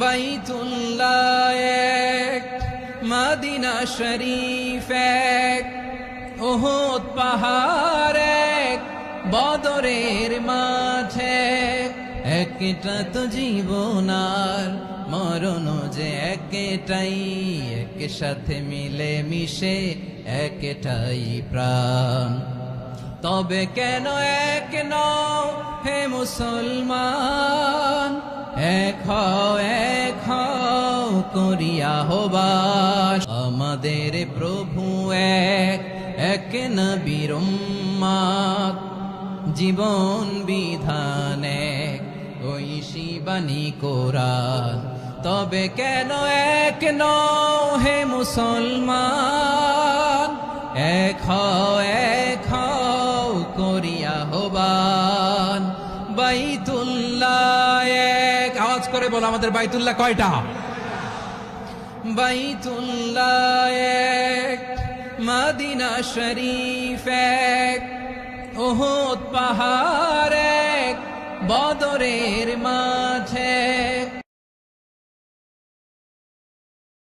বাইতুল্লাহ এক, মাদিনা শরীফ এক ওহদ পাহাড় এক, বদরের মাঠে একটা তো জীবনার মরণ যে একটাই এক সাথে মিলে মিশে একটাই প্রাণ। তবে কেন এক নও হে মুসলমান, এক হও করিয়া হবাস আমাদের প্রভু এক এক নবীর জীবন বিধান এক, ওই শিবানী কোরআন। তবে কেন এক নও হে মুসলমান? এক এক করিয়া হবান। বাইতুল্লাহ এক, আওয়াজ করে বলো আমাদের বাইতুল্লাহ কয়টা? বাইতুল্লাহ এক মাদিনা শরীফ এক ওহদ পাহাড় এক বদরের মাঝে